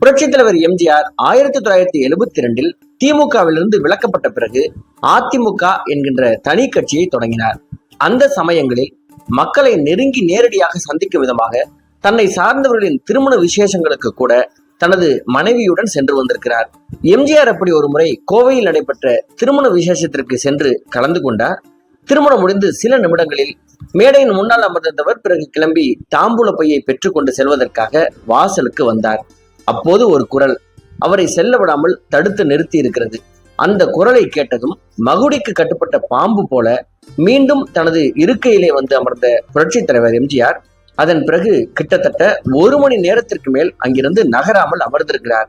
புரட்சித் தலைவர் எம்ஜிஆர் ஆயிரத்தி தொள்ளாயிரத்தி எழுபத்தி இரண்டில் திமுகவிலிருந்து விலக்கப்பட்ட பிறகு அதிமுக என்கின்ற தனி கட்சியை தொடங்கினார். அந்த சமயங்களில் மக்களை நெருங்கி நேரடியாக சந்திக்கும் விதமாக தன்னை சார்ந்தவர்களின் திருமண விசேஷங்களுக்கு கூட தனது மனைவியுடன் சென்று வந்திருக்கிறார். எம்ஜிஆர் அப்படி ஒரு முறை கோவையில் நடைபெற்ற திருமண விசேஷத்திற்கு சென்று கலந்து கொண்டார். திருமணம் முடிந்து சில நிமிடங்களில் மேடையின் முன்னால் அமர்ந்திருந்தவர் பிறகு கிளம்பி தாம்பூல பையை பெற்றுக்கொண்டு செல்வதற்காக வாசலுக்கு வந்தார். அப்போது ஒரு குரல் அவரை செல்ல விடாமல் தடுத்து நிறுத்தி இருக்கிறது அந்த குரலை கேட்டதும் மகுடிக்கு கட்டுப்பட்ட பாம்பு போல மீண்டும் தனது இருக்கையிலே வந்து அமர்ந்த புரட்சி தலைவர் எம்ஜிஆர் அதன் பிறகு கிட்டத்தட்ட ஒரு மணி நேரத்திற்கு மேல் அங்கிருந்து நகராமல் அமர்ந்திருக்கிறார்.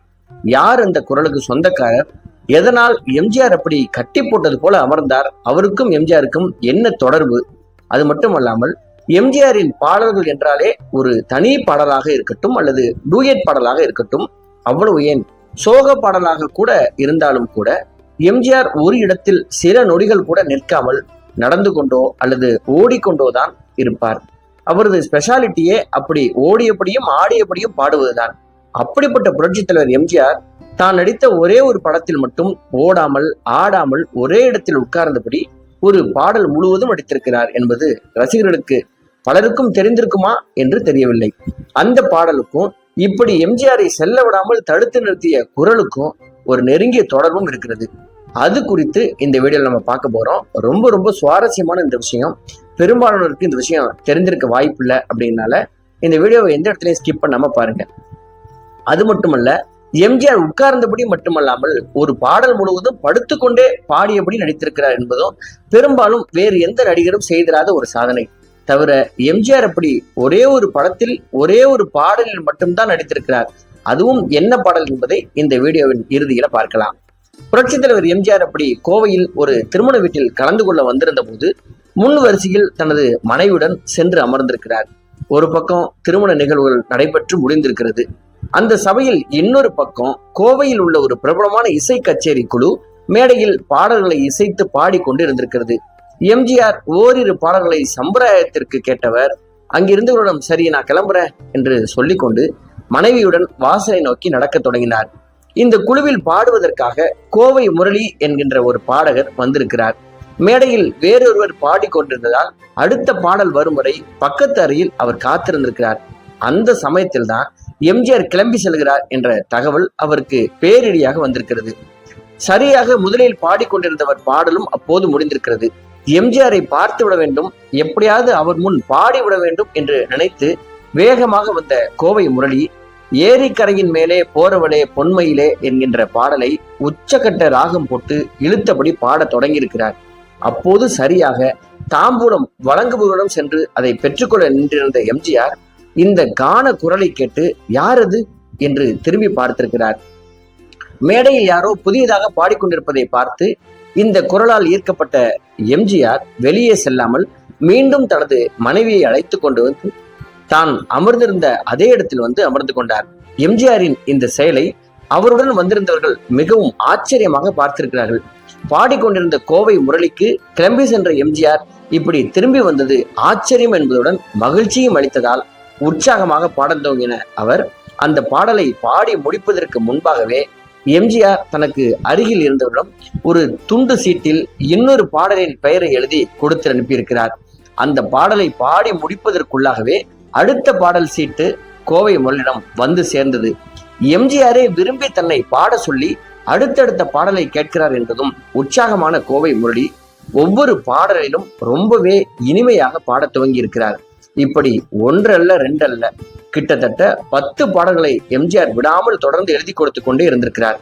யார் அந்த குரலுக்கு சொந்தக்காரர்? எதனால் எம்ஜிஆர் அப்படி கட்டி போட்டது போல அமர்ந்தார்? அவருக்கும் எம்ஜிஆருக்கும் என்ன தொடர்பு? அது மட்டுமல்லாமல் எம்ஜிஆரின் பாடல்கள் என்றாலே ஒரு தனி பாடலாக இருக்கட்டும் அல்லது டூயட் பாடலாக இருக்கட்டும் அவ்வளவு ஏன்? சோக பாடலாக கூட இருந்தாலும் கூட எம்ஜிஆர் ஒரு இடத்தில் சில நொடிகள் கூட நிற்காமல் நடந்து கொண்டோ அல்லது ஓடிக்கொண்டோ தான் இருப்பார். அவரது ஸ்பெஷாலிட்டியே அப்படி ஓடியபடியும் ஆடியபடியும் பாடுவதுதான். அப்படிப்பட்ட புரட்சித் தலைவர் எம்ஜிஆர் தான் நடித்த ஒரே ஒரு படத்தில் மட்டும் ஓடாமல் ஆடாமல் ஒரே இடத்தில் உட்கார்ந்தபடி ஒரு பாடல் முழுவதும் நடித்திருக்கிறார் என்பது ரசிகர்களுக்கு பலருக்கும் தெரிந்திருக்குமா என்று தெரியவில்லை. அந்த பாடலுக்கும் இப்படி எம்ஜிஆரை செல்ல விடாமல் தடுத்து நிறுத்திய குரலுக்கும் ஒரு நெருங்கிய தொடர்பும் இருக்கிறது. அது குறித்து இந்த வீடியோவில் நம்ம பார்க்க போறோம். ரொம்ப ரொம்ப சுவாரஸ்யமான இந்த விஷயம். பெரும்பாலானோருக்கு இந்த விஷயம் தெரிந்திருக்க வாய்ப்பில்லை அப்படின்னால இந்த வீடியோவை எந்த இடத்துலையும் ஸ்கிப் பண்ணாம பாருங்க. அது மட்டுமல்ல எம்ஜிஆர் உட்கார்ந்தபடி மட்டுமல்லாமல் ஒரு பாடல் முழுவதும் படுத்துக்கொண்டே பாடியபடி நடித்திருக்கிறார் என்பதும் பெரும்பாலும் வேறு எந்த நடிகரும் செய்திராத ஒரு சாதனை. தவிர எம்ஜிஆர் அப்படி ஒரே ஒரு படத்தில் ஒரே ஒரு பாடலில் மட்டும்தான் நடித்திருக்கிறார். அதுவும் என்ன பாடல் என்பதை இந்த வீடியோவின் இறுதியில பார்க்கலாம். புரட்சித் தலைவர் எம்ஜிஆர் அப்படி கோவையில் ஒரு திருமண வீட்டில் கலந்து கொள்ள வந்திருந்த போது முன் வரிசையில் தனது மனைவியுடன் சென்று அமர்ந்திருக்கிறார். ஒரு பக்கம் திருமண நிகழ்வுகள் நடைபெற்று முடிந்திருக்கிறது. அந்த சபையில் இன்னொரு பக்கம் கோவையில் உள்ள ஒரு பிரபலமான இசை கச்சேரி குழு மேடையில் பாடல்களை இசைத்து பாடிக்கொண்டு இருந்திருக்கிறது எம்ஜிஆர் ஓரிரு பாடல்களை சம்பிரதாயத்திற்கு கேட்டவர் அங்கிருந்தவரிடம் சரி நான் கிளம்புறேன் என்று சொல்லிக்கொண்டு மனைவியுடன் வாசலை நோக்கி நடக்க தொடங்கினார். இந்த குழுவில் பாடுவதற்காக கோவை முரளி என்கின்ற ஒரு பாடகர் வந்திருக்கிறார். மேடையில் வேறொருவர் பாடிக்கொண்டிருந்ததால் அடுத்த பாடல் வரும் வரை பக்கத்து அறையில் அவர் காத்திருந்திருக்கிறார். அந்த சமயத்தில் தான் எம்ஜிஆர் கிளம்பி செல்கிறார் என்ற தகவல் அவருக்கு பேரிடியாக வந்திருக்கிறது. சரியாக முதலில் பாடிக்கொண்டிருந்தவர் பாடலும் அப்போது முடிந்திருக்கிறது. எம்ஜிஆரை பார்த்து விட வேண்டும் எப்படியாவது அவர் முன் பாடிவிட வேண்டும் என்று நினைத்து வேகமாக வந்த கோவை முரளி ஏரிக்கரையின் மேலே போறவளே பொன்மையிலே என்கின்ற பாடலை உச்சக்கட்ட ராகம் போட்டு இழுத்தபடி பாடத் தொடங்கியிருக்கிறார். அப்போது சரியாக தாம்பூலம் வழங்குபவரிடம் சென்று அதை பெற்றுக்கொள்ள நின்றிருந்த எம்ஜிஆர் இந்த கான குரலை கேட்டு யார் அது என்று திரும்பி பார்த்திருக்கிறார். மேடையில் யாரோ புதியதாக பாடிக்கொண்டிருப்பதை பார்த்து இந்த குரலால் ஈர்க்கப்பட்ட எம்ஜிஆர் வெளியே செல்லாமல் மீண்டும் தனது மனைவியை அழைத்து கொண்டு வந்து தான் அமர்ந்திருந்த அதே இடத்தில் வந்து அமர்ந்து கொண்டார். எம்ஜிஆரின் இந்த செயலை அவருடன் வந்திருந்தவர்கள் மிகவும் ஆச்சரியமாக பார்த்திருக்கிறார்கள். பாடிக்கொண்டிருந்த கோவை முரளிக்கு கிளம்பி சென்ற எம்ஜிஆர் இப்படி திரும்பி வந்தது ஆச்சரியம் என்பதுடன் மகிழ்ச்சியும் அளித்ததால் உற்சாகமாக பாடல் துவங்கின அவர் அந்த பாடலை பாடி முடிப்பதற்கு முன்பாகவே எம்ஜிஆர் தனக்கு அருகில் இருந்தவரிடம் ஒரு துண்டு சீட்டில் இன்னொரு பாடலின் பெயரை எழுதி கொடுத்து அனுப்பியிருக்கிறார். அந்த பாடலை பாடி முடிப்பதற்குள்ளாகவே அடுத்த பாடல் சீட்டு கோவை முரளிடம் வந்து சேர்ந்தது. எம்ஜிஆரே விரும்பி தன்னை பாட சொல்லி அடுத்தடுத்த பாடலை கேட்கிறார் என்றதும் உற்சாகமான கோவை முரளி ஒவ்வொரு பாடலிலும் ரொம்பவே இனிமையாக பாடத் துவங்கி இருக்கிறார் இப்படி ஒன்றல்ல ரெண்டல்ல கிட்டத்தட்ட பத்து பாடல்களை எம்ஜிஆர் விடாமல் தொடர்ந்து எழுதி கொடுத்து கொண்டே இருந்திருக்கிறார்.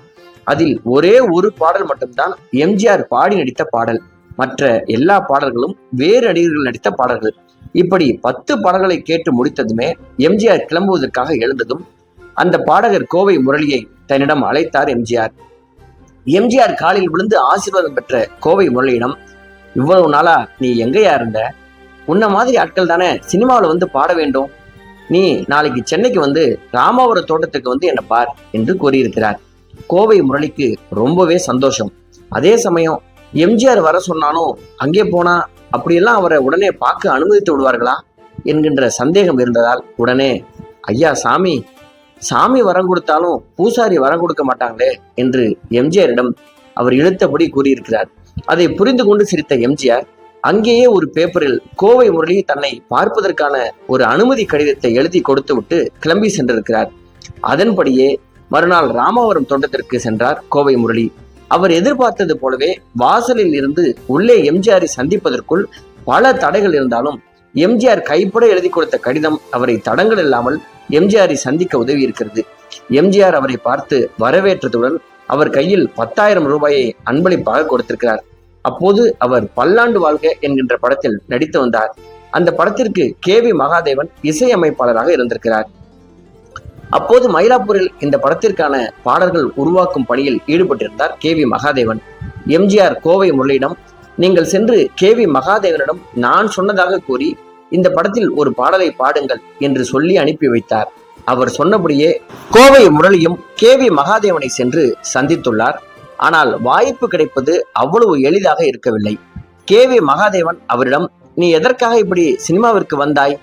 அதில் ஒரே ஒரு பாடல் மட்டும்தான் எம்ஜிஆர் பாடி நடித்த பாடல். மற்ற எல்லா பாடல்களும் வேறு நடிகர்கள் நடித்த பாடல்கள். இப்படி பத்து பாடல்களை கேட்டு முடித்ததுமே எம்ஜிஆர் கிளம்புவதற்காக எழுந்ததும் அந்த பாடகர் கோவை முரளியை தன்னிடம் அழைத்தார் எம்ஜிஆர். எம்ஜிஆர் காலில் விழுந்து ஆசீர்வாதம் பெற்ற கோவை முரளியிடம் இவ்வளவு நாளா நீ எங்கேயா இருந்த? உன்ன மாதிரி ஆட்கள் தானே சினிமாவில் வந்து பாட வேண்டும். நீ நாளைக்கு சென்னைக்கு வந்து ராமாவர தோட்டத்துக்கு வந்து என்னை பார் என்று கூறியிருக்கிறார். கோவை முரளிக்கு ரொம்பவே சந்தோஷம். அதே சமயம் எம்ஜிஆர் வர சொன்னாலும் அங்கே போனா அப்படியெல்லாம் அவரை உடனே பார்க்க அனுமதித்து விடுவார்களா என்கின்ற சந்தேகம் இருந்ததால் உடனே ஐயா சாமி சாமி வரம் கொடுத்தாலும் பூசாரி வரம் கொடுக்க மாட்டாங்களே என்று எம்ஜிஆரிடம் அவர் இழுத்தபடி கூறியிருக்கிறார். அதை புரிந்து கொண்டு சிரித்த எம்ஜிஆர் அங்கேயே ஒரு பேப்பரில் கோவை முரளி தன்னை பார்ப்பதற்கான ஒரு அனுமதி கடிதத்தை எழுதி கொடுத்துவிட்டு கிளம்பி சென்றிருக்கிறார். அதன்படியே மறுநாள் ராமவரம் தோட்டத்திற்கு சென்றார் கோவை முரளி. அவர் எதிர்பார்த்தது போலவே வாசலில் இருந்து உள்ளே எம்ஜிஆரை சந்திப்பதற்குள் பல தடைகள் இருந்தாலும் எம்ஜிஆர் கைப்பட எழுதி கொடுத்த கடிதம் அவரை தடங்கள் இல்லாமல் எம்ஜிஆரை சந்திக்க உதவி இருக்கிறது. எம்ஜிஆர் அவரை பார்த்து வரவேற்றதுடன் அவர் கையில் பத்தாயிரம் ரூபாயை அன்பளிப்பாக கொடுத்திருக்கிறார். அப்போது அவர் பல்லாண்டு வாழ்க என்கின்ற படத்தில் நடித்து வந்தார். அந்த படத்திற்கு கே வி மகாதேவன் இசையமைப்பாளராக இருந்திருக்கிறார். அப்போது மயிலாப்பூரில் இந்த படத்திற்கான பாடல்கள் உருவாக்கும் பணியில் ஈடுபட்டிருந்தார் K V Mahadevan. MGR Kovai முரளியிடம் நீங்கள் சென்று கே வி மகாதேவனிடம் நான் சொன்னதாக கூறி இந்த படத்தில் ஒரு பாடலை பாடுங்கள் என்று சொல்லி அனுப்பி வைத்தார். அவர் சொன்னபடியே கோவை முரளியும் கே வி மகாதேவனை சென்று சந்தித்துள்ளார். ஆனால் வாய்ப்பு கிடைப்பது அவ்வளவு எளிதாக இருக்கவில்லை. கே வி மகாதேவன் அவரிடம் நீ எதற்காக இப்படி சினிமாவிற்கு வந்தாய்?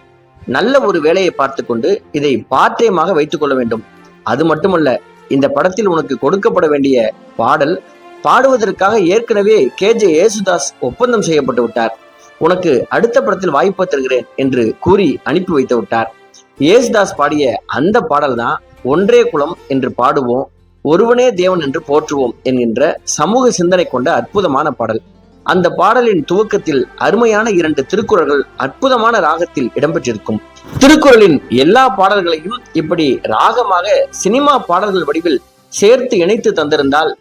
நல்ல ஒரு வேலையை பார்த்து கொண்டு இதை பார்ட் வைத்துக் கொள்ள வேண்டும். அது மட்டுமல்ல இந்த படத்தில் உனக்கு கொடுக்கப்பட வேண்டிய பாடல் பாடுவதற்காக ஏற்கனவே கே. ஜே. ஏசுதாஸ் ஒப்பந்தம் செய்யப்பட்டு விட்டார். உனக்கு அடுத்த படத்தில் வாய்ப்பு தருகிறேன் என்று கூறி அனுப்பி வைத்து விட்டார். ஏசுதாஸ் பாடிய அந்த பாடல் தான் ஒன்றே குலம் என்று பாடுவோம். ஒருவனே தேவன் என்று போற்றுவோம் என்கின்ற சமூக சிந்தனை கொண்ட அற்புதமான பாடல். அந்த பாடலின் துவக்கத்தில் அருமையான இரண்டு திருக்குறள்கள் அற்புதமான ராகத்தில் இடம்பெற்றிருக்கும். திருக்குறளின் எல்லா பாடல்களையும் இப்படி ராகமாக சினிமா பாடல்கள் வடிவில் சேர்த்து இணைத்து தந்திருந்தால்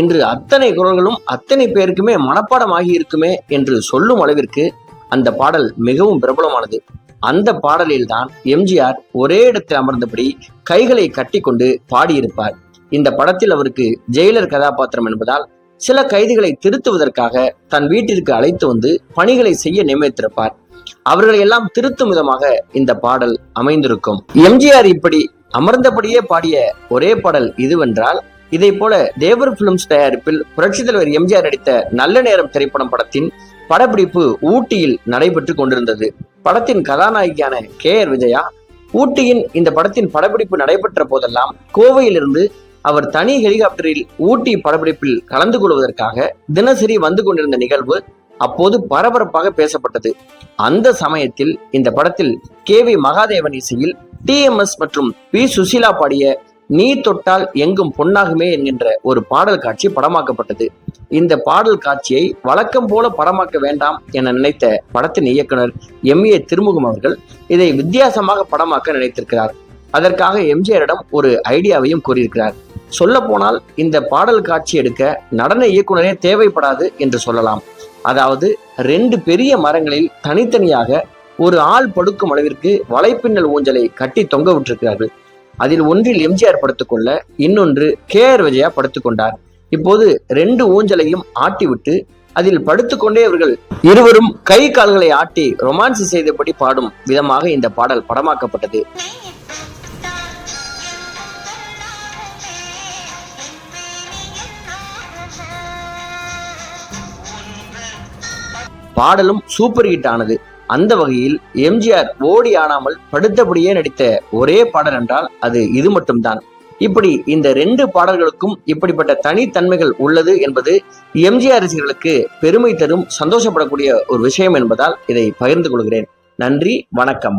இன்று அத்தனை குரல்களும் அத்தனை பேருக்குமே மனப்பாடமாகி இருக்குமே என்று சொல்லும் அளவிற்கு அந்த பாடல் மிகவும் பிரபலமானது. அந்த பாடலில்தான் எம்ஜிஆர் ஒரே இடத்தில் அமர்ந்தபடி கைகளை கட்டிக்கொண்டு பாடியிருப்பார். இந்த படத்தில் அவருக்கு ஜெயிலர் கதாபாத்திரம் என்பதால் சில கைதிகளை திருத்துவதற்காக தன் வீட்டிற்கு அழைத்து வந்து பணிகளை செய்ய நியமித்திருப்பார். அவர்களை எல்லாம் திருத்தும் விதமாக இந்த பாடல் அமைந்திருக்கும். எம்ஜிஆர் இப்படி அமர்ந்தபடியே பாடிய ஒரே பாடல் இதுவென்றால் இதை போல தேவர் பிலிம்ஸ் தயாரிப்பில் புரட்சி தலைவர் எம்ஜிஆர் நடித்த நல்ல நேரம் திரைப்படம் படத்தின் படப்பிடிப்பு ஊட்டியில் நடைபெற்று கொண்டிருந்தது. படத்தின் கதாநாயகியான கே ஆர் விஜயா ஊட்டியின் இந்த படத்தின் படப்பிடிப்பு நடைபெற்ற போதெல்லாம் கோவையிலிருந்து அவர் தனி ஹெலிகாப்டரில் ஊட்டி படப்பிடிப்பில் கலந்து கொள்வதற்காக தினசரி வந்து கொண்டிருந்த நிகழ்வு அப்போது பரபரப்பாக பேசப்பட்டது. அந்த சமயத்தில் இந்த படத்தில் கே வி மகாதேவன் இசையில் டிஎம்எஸ் மற்றும் பி சுசீலா பாடிய நீ தொட்டால் எங்கும் பொன்னாகுமே என்கின்ற ஒரு பாடல் காட்சி படமாக்கப்பட்டது. இந்த பாடல் காட்சியை வழக்கம் போல படமாக்க வேண்டாம் என நினைத்த படத்தின் இயக்குனர் எம் ஏ திருமுகம் அவர்கள் இதை வித்தியாசமாக படமாக்க நினைத்திருக்கிறார். அதற்காக எம்ஜிஆரிடம் ஒரு ஐடியாவையும் கூறியிருக்கிறார். சொல்ல போனால் இந்த பாடல் காட்சி எடுக்க நடன இயக்குனரே தேவைப்படாது என்று சொல்லலாம். அதாவது ரெண்டு பெரிய மரங்களில் தனித்தனியாக ஒரு ஆள் படுக்கும் அளவிற்கு வலைப்பின்னல் ஊஞ்சலை கட்டி தொங்க விட்டிருக்கிறார்கள். அதில் ஒன்றில் எம்ஜிஆர் படுத்துக்கொள்ள இன்னொன்று கே ஆர் விஜயா படுத்துக்கொண்டார். இப்போது ரெண்டு ஊஞ்சலையும் ஆட்டிவிட்டு அதில் படுத்துக்கொண்டே அவர்கள் இருவரும் கை கால்களை ஆட்டி ரொமான்ஸ் செய்தபடி பாடும் விதமாக இந்த பாடல் படமாக்கப்பட்டது. பாடலும் சூப்பர் ஹிட் ஆனது. அந்த வகையில் எம்ஜிஆர் ஓடி ஆனாமல் படுத்தபடியே நடித்த ஒரே பாடல் என்றால் அது இது மட்டும்தான். இப்படி இந்த ரெண்டு பாடல்களுக்கும் இப்படிப்பட்ட தனித்தன்மைகள் உள்ளது என்பது எம்ஜிஆர் ரசிகர்களுக்கு பெருமை தரும் சந்தோஷப்படக்கூடிய ஒரு விஷயம் என்பதால் இதை பகிர்ந்து கொள்கிறேன். நன்றி வணக்கம்.